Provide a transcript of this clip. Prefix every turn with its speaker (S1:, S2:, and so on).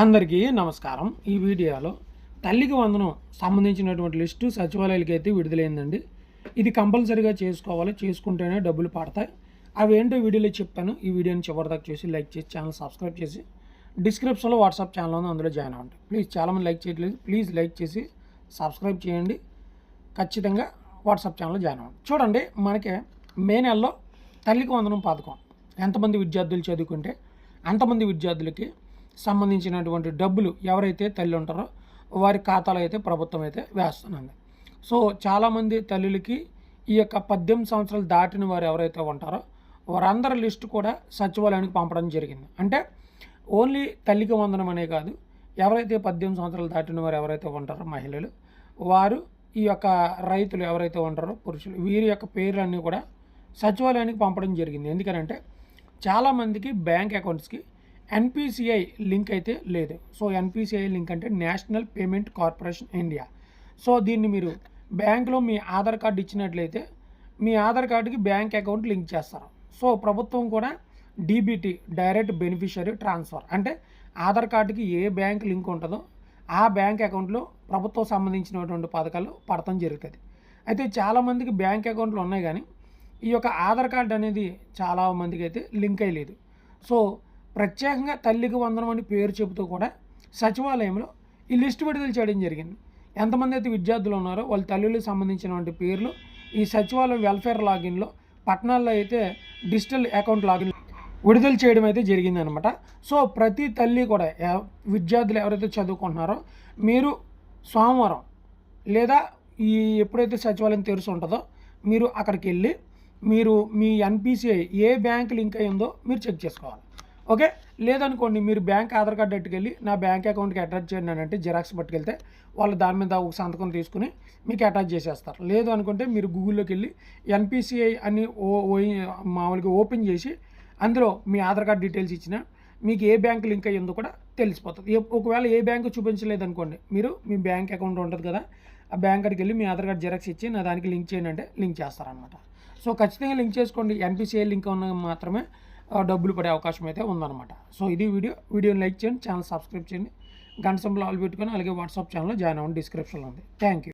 S1: అందరికీ నమస్కారం. ఈ వీడియోలో తల్లికి వందనం సంబంధించినటువంటి లిస్టు సచివాలయాలకి అయితే విడుదలైందండి. ఇది కంపల్సరీగా చేసుకోవాలి. చేసుకుంటేనే డబ్బులు పడతాయి. అవి ఏంటో వీడియోలో చెప్పాను. ఈ వీడియోని చివరిదాకా చూసి లైక్ చేసి ఛానల్ సబ్స్క్రైబ్ చేసి డిస్క్రిప్షన్లో వాట్సాప్ ఛానల్ ఉంది. అందులో జాయిన్ అవ్వండి. ప్లీజ్ చాలామంది లైక్ చేయట్లేదు. ప్లీజ్ లైక్ చేసి సబ్స్క్రైబ్ చేయండి. ఖచ్చితంగా వాట్సాప్ ఛానల్లో జాయిన్ అవ్వండి. చూడండి మనకి మే నెలలో తల్లికి వందనం పథకం. ఎంతమంది విద్యార్థులు చదువుకుంటే అంతమంది విద్యార్థులకి సంబంధించినటువంటి డబ్బులు ఎవరైతే తల్లి ఉంటారో వారి ఖాతాలో అయితే ప్రభుత్వం అయితే వేస్తున్నది సో చాలామంది తల్లులకి ఈ యొక్క పద్దెనిమిది సంవత్సరాలు దాటిన వారు ఎవరైతే ఉంటారో వారందరి లిస్టు కూడా సచివాలయానికి పంపడం జరిగింది. అంటే ఓన్లీ తల్లికి వందనం అనే కాదు ఎవరైతే పద్దెనిమిది సంవత్సరాలు దాటిన వారు ఎవరైతే ఉంటారో మహిళలు వారు ఈ యొక్క రైతులు ఎవరైతే ఉంటారో పురుషులు వీరి యొక్క పేర్లన్నీ కూడా సచివాలయానికి పంపడం జరిగింది. ఎందుకనంటే చాలామందికి బ్యాంక్ అకౌంట్స్కి ఎన్పిసిఐ లింక్ అయితే లేదు. సో ఎన్పిసిఐ లింక్ అంటే national payment corporation India. So దీన్ని మీరు బ్యాంకులో మీ ఆధార్ కార్డు ఇచ్చినట్లయితే మీ ఆధార్ కార్డుకి బ్యాంక్ అకౌంట్ లింక్ చేస్తారు. సో ప్రభుత్వం కూడా డీబీటీ డైరెక్ట్ బెనిఫిషరీ ట్రాన్స్ఫర్ అంటే ఆధార్ కార్డుకి ఏ బ్యాంక్ లింక్ ఉంటుందో ఆ బ్యాంక్ అకౌంట్లో ప్రభుత్వం సంబంధించినటువంటి పథకాలు పడటం జరుగుతుంది. అయితే చాలామందికి బ్యాంక్ అకౌంట్లు ఉన్నాయి కానీ ఈ యొక్క ఆధార్ కార్డు అనేది చాలా మందికి అయితే లింక్ అయ్యలేదు. సో ప్రత్యేకంగా తల్లికి వందనం అని పేరు చెబుతూ కూడా సచివాలయంలో ఈ లిస్ట్ విడుదల చేయడం జరిగింది. ఎంతమంది అయితే విద్యార్థులు ఉన్నారో వాళ్ళ తల్లులకు సంబంధించినటువంటి పేర్లు ఈ సచివాలయం వెల్ఫేర్ లాగిన్లో పట్టణాల్లో అయితే డిజిటల్ అకౌంట్ లాగిన్ విడుదల చేయడం అయితే జరిగిందనమాట. సో ప్రతి తల్లి కూడా విద్యార్థులు ఎవరైతే చదువుకుంటున్నారో మీరు సోమవారం లేదా ఈ ఎప్పుడైతే సచివాలయం తెరిచి ఉంటుందో మీరు అక్కడికి వెళ్ళి మీరు మీ ఎన్పిసిఐ ఏ బ్యాంక్ లింక్ అయిందో మీరు చెక్ చేసుకోవాలి. ఓకే? లేదనుకోండి మీరు బ్యాంక్ ఆధార్ కార్డు ఎట్టుకెళ్ళి నా బ్యాంక్ అకౌంట్కి అటాచ్ చేయండి అని అంటే జిరాక్స్ పట్టుకెళ్తే వాళ్ళు దాని మీద ఒక సంతకం తీసుకుని మీకు అటాచ్ చేసేస్తారు. లేదు అనుకుంటే మీరు గూగుల్లోకి వెళ్ళి ఎన్పిసిఐ అని ఓ ఓ- మామూలుగా ఓపెన్ చేసి అందులో మీ ఆధార్ కార్డ్ డీటెయిల్స్ ఇచ్చిన మీకు ఏ బ్యాంక్ లింక్ అయ్యిందో కూడా తెలిసిపోతుంది. ఒకవేళ ఏ బ్యాంకు చూపించలేదు అనుకోండి మీరు మీ బ్యాంక్ అకౌంట్ ఉంటుంది కదా ఆ బ్యాంక్ అక్కడికి వెళ్ళి మీ ఆధార్ కార్డ్ జిరాక్స్ ఇచ్చి నా దానికి లింక్ చేయండి అంటే లింక్ చేస్తారనమాట సో ఖచ్చితంగా లింక్ చేసుకోండి. ఎన్పిసిఐ లింక్ ఉన్న మాత్రమే డబ్బులు పడే అవకాశం అయితే ఉందన్నమాట. సో ఇది వీడియో వీడియోని లైక్ చేయండి ఛానల్ సబ్స్క్రైబ్ చేయండి. గంట సింబల్ ఆల్ పెట్టుకొని అలాగే వాట్సాప్ ఛానల్లో జాయిన్ అవ్వండి డిస్క్రిప్షన్లో ఉంది. Thank you.